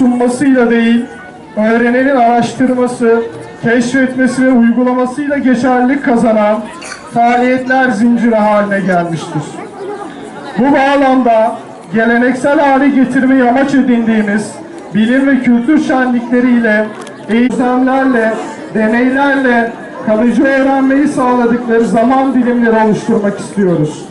okumasıyla değil, öğrenenin araştırması, keşfetmesi ve uygulamasıyla geçerlilik kazanan faaliyetler zinciri haline gelmiştir. Bu bağlamda geleneksel hale getirmeyi amaç edindiğimiz bilim ve kültür şenlikleriyle, eğitimlerle, deneylerle kalıcı öğrenmeyi sağladıkları zaman dilimleri oluşturmak istiyoruz.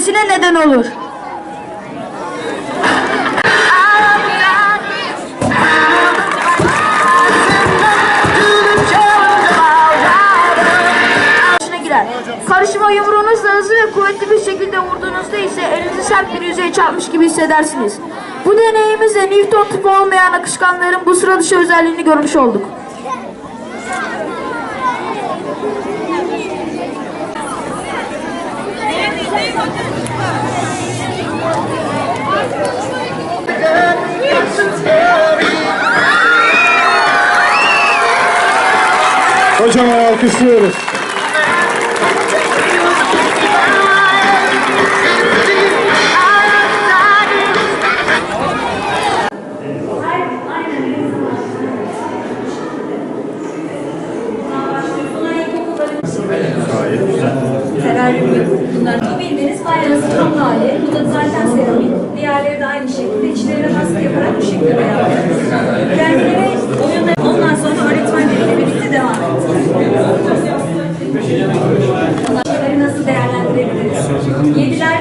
Etmesine neden olur. Karışıma yumruğunuzla hızlı ve kuvvetli bir şekilde vurduğunuzda ise elinizi sert bir yüzeye çarpmış gibi hissedersiniz. Bu deneyimizle Newton tipi olmayan akışkanların bu sıra dışı özelliğini görmüş olduk. Hocam alkışlıyoruz. Bunlar. Bu bildiğiniz faydası tam hali. Bu da zaten seramik. Diğerleri de aynı şekilde Yediler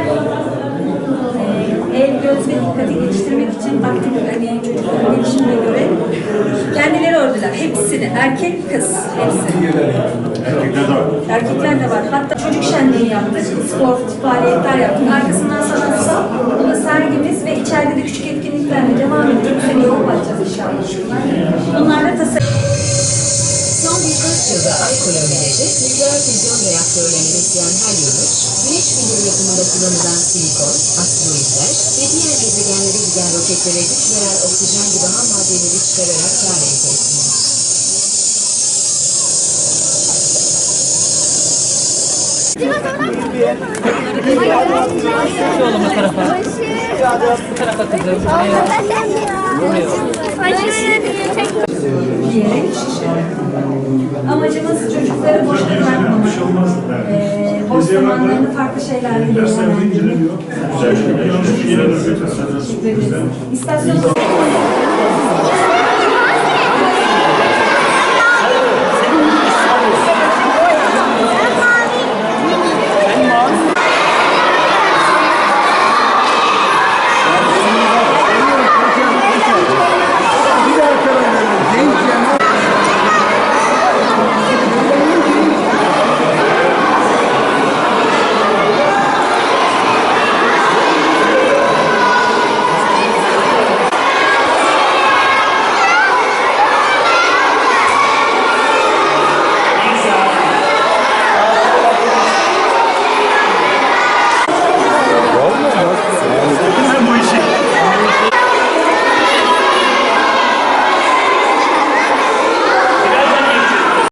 el, göz ve dikkati geliştirmek için aktif örneğin çocukların gelişimine göre kendileri ördüler. Hepsini. Erkek, kız. Hepsi. Erkekler de var. Hatta çocuk şenliği yaptık. Spor faaliyetler yaptık. Arkasından sanatsal sergimiz ve içeride de küçük etkinliklerle devam edecek. Bu sene yoğun başlayacağız inşallah. Bunlarla tasarım. Son birkaç yılda alkol önlenecek nükleer füzyon reaktörlerini besleyen pilleri yapımında kullanılan silikon, asteroidler ve diğer gezegenlere giden roketlere güç veren oksijen gibi ham maddeleri çıkararak kar elde ettiler. diyerek amacımız Boş zamanlarını farklı şeylerle değerlendirmek. İstasyon